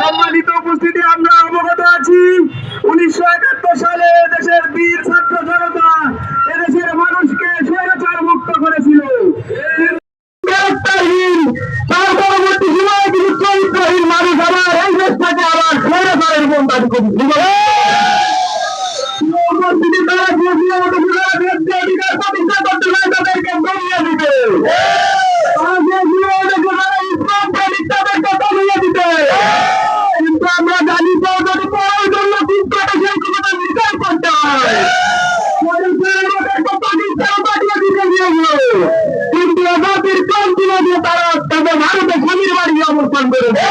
সম্মানিত উপস্থিতি, আমরা অবগত আছি, উনিশশো একাত্তর সালে দেশের বীর ছাত্র জনতা এদেশের মানুষকে স্বৈরাচার মুক্ত করেছিল। তার পরবর্তী মানুষ আবার স্বৈরাচারের করেছিল তারা তাদের ভারতে স্বামীর বাড়ি অবস্থান করেছে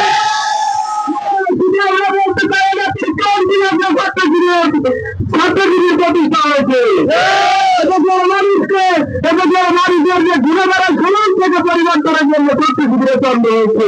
ছাত্রজীবী প্রতিষ্ঠা হয়েছে মানুষকে এদেশের মানুষের ঘুরে বেড়ার সমাজ থেকে পরিবর্তনের জন্য ছাত্রজীবীরা চন্দ্র হয়েছে